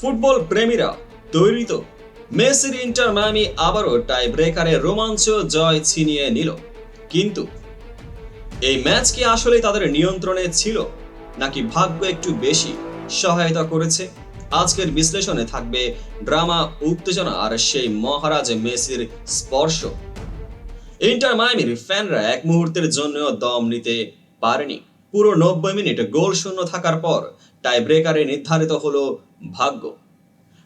Football প্রেমীরা তৈরি তো মেসির ইন্টার মায়ামি আবারও টাই ব্রেকারে রোমাঞ্চ জয় ছিনিয়ে নিল। কিন্তু এই ম্যাচ কি আসলে তাদের নিয়ন্ত্রণে ছিল, নাকি ভাগ্য একটু বেশি সহায়তা করেছে? আজকের বিশ্লেষণে থাকবে ড্রামা, উত্তেজনা আর সেই মহারাজ মেসির স্পর্শ। ইন্টার মায়ামির ফ্যানরা এক মুহূর্তের জন্য দম নিতে পারেনি। পুরো নব্বই মিনিট গোল শূন্য থাকার পর টাই ব্রেকারে নির্ধারিত হলো ভাগ্য।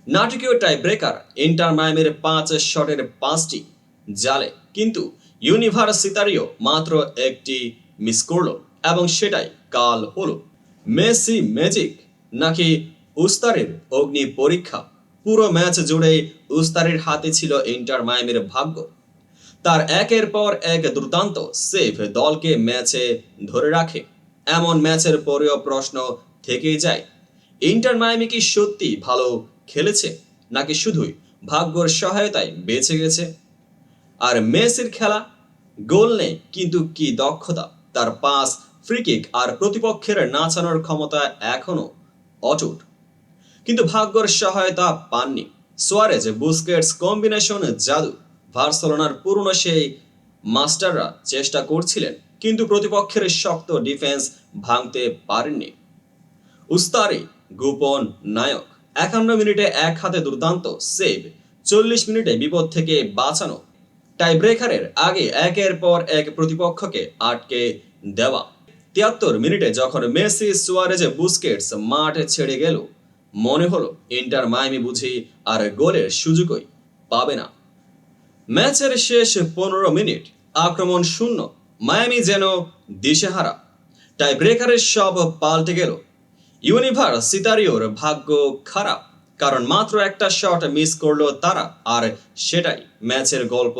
নাটকীয় টাই ব্রেকার ইন্টার মায়ামির পাঁচ শটের পাঁচটি জালে, কিন্তু ইউনিভার্সিতারিও মাত্র একটি মিস করল এবং সেটাই কাল হলো। মেসি ম্যাজিক নাকি উস্তারের অগ্নি পরীক্ষা? পুরো ম্যাচ জুড়ে উস্তারের হাতে ছিল ইন্টার মায়ামির ভাগ্য। তার একের পর এক দুর্দান্ত সেভ দলকে ম্যাচে ধরে রাখে। এমন ম্যাচের পরেও প্রশ্ন থেকেই যায়। ইন্টার মায়ামি কি সত্যি ভালো খেলেছে, নাকি শুধুই ভাগ্যর সহায়তায় বেঁচে গেছে? আর মেসির খেলা? গোল নেই, কিন্তু কি দক্ষতা? তার পাস, ফ্রিকিক আর প্রতিপক্ষের নাচানোর ক্ষমতা এখনও অটুট। কিন্তু ভাগ্যর সহায়তা পাননি। সোয়ারেজ, বুস্কেটস কম্বিনেশন জাদু। বার্সেলোনার পুরনো সেই মাস্টাররা চেষ্টা করছিলেন কিন্তু প্রতিপক্ষের শক্ত ডিফেন্স ভাঙতে পারেননি। উস্তারি গোপন নায়ক, একান্ন মিনিটে এক হাতে দুর্দান্ত সেভ চল্লিশ মিনিটে বিপদ থেকে বাঁচানো। টাই ব্রেকারের আগে একের পর এক প্রতিপক্ষকে আটকে দেওয়া। তিয়াত্তর মিনিটে যখন মেসি, সুয়ারেজে, বুস্কেটস মাঠ ছেড়ে গেল, মনে হলো ইন্টার মায়ামি বুঝি আর গোলের সুযোগই পাবে না। ম্যাচের শেষ পনেরো মিনিট আক্রমণ শূন্য। মায়ামি যেন দিশেহারা। টাই ব্রেকারের সব পাল্টে গেল। ইউনিভার সিতারিওর ভাগ্য খারাপ, কারণ মাত্র একটা শট মিস করল তারা, আর সেটাই ম্যাচের গল্প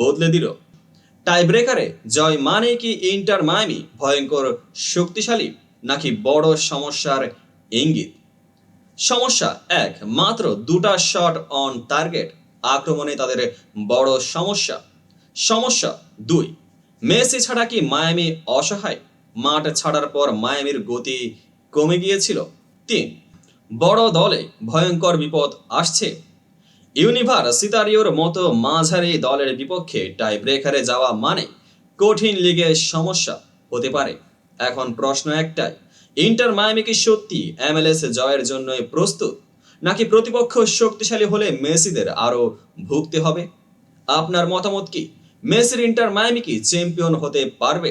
বদলে দিল। টাই ব্রেকারে জয় মানে কি ইন্টার মায়ামি ভয়ঙ্কর শক্তিশালী, নাকি বড় সমস্যার ইঙ্গিত? সমস্যা এক, মাত্র দুটা শট অন টার্গেট আক্রমণে তাদের বড় সমস্যা। সমস্যা দুই মেসি ছাড়া কি মায়ামি অসহায়? মাঠ ছাড়ার পর মায়ামির গতি কমে গিয়েছিল। তিন, বড় দলে ভয়ঙ্কর বিপদ আসছে। ইউনিভার সিতারিওর মতো মাঝারি দলের বিপক্ষে টাই ব্রেকারে যাওয়া মানে কঠিন লিগে সমস্যা হতে পারে। এখন প্রশ্ন একটাই, ইন্টার মায়ামি কি সত্যি এমএলএস জয়ের জন্য প্রস্তুত, নাকি প্রতিপক্ষ শক্তিশালী হলে মেসিদের আরও ভুগতে হবে? আপনার মতামত কি? মেসির ইন্টার মায়ামি কি চ্যাম্পিয়ন হতে পারবে।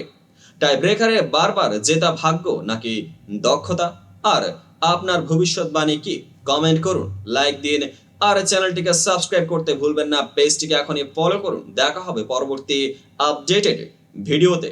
টাই ব্রেকারে বারবার জেতা ভাগ্য নাকি দক্ষতা? আর আপনার ভবিষ্যৎবাণী কি? কমেন্ট করুন, লাইক দিন, আর চ্যানেলটিকে সাবস্ক্রাইব করতে ভুলবেন না। পেজটিকে এখনই ফলো করুন। দেখা হবে পরবর্তী আপডেটেড ভিডিওতে।